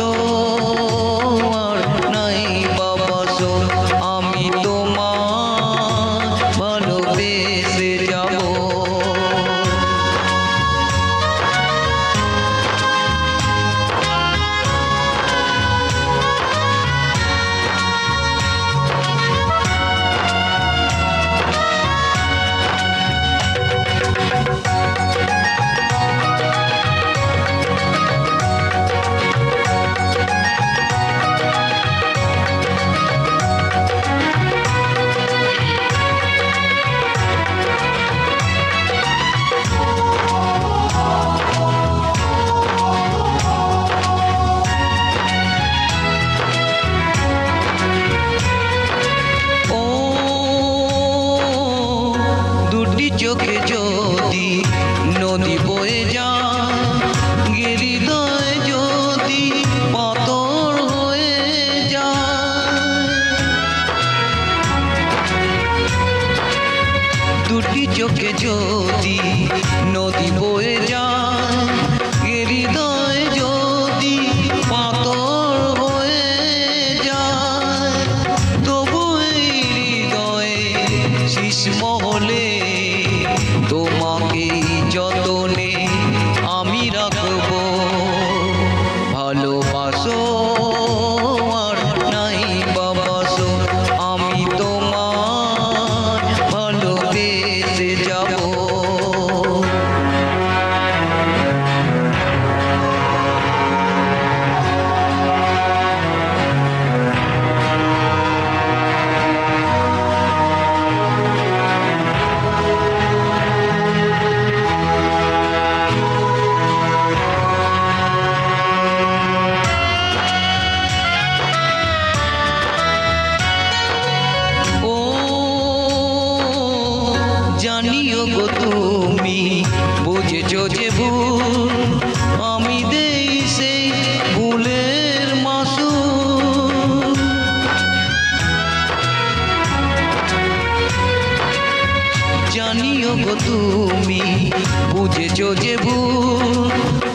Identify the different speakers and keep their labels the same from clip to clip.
Speaker 1: go. চোখে জ্যোতি নদী বই জানিও গো তুমি, বুঝেছ যে ভুল। আমি দেই সেই ভুলের মাসু জানিও গো তুমি, বুঝেছ যে ভুল।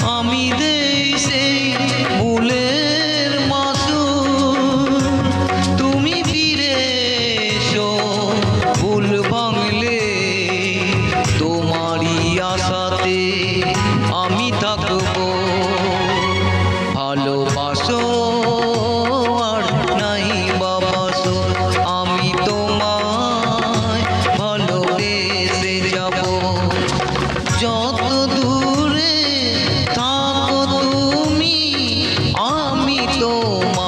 Speaker 1: বাসো আর নাই বাসো আমি তোমায় ভালোবেসে যাব। যত দূরে থাকো তুমি আমি তোমায়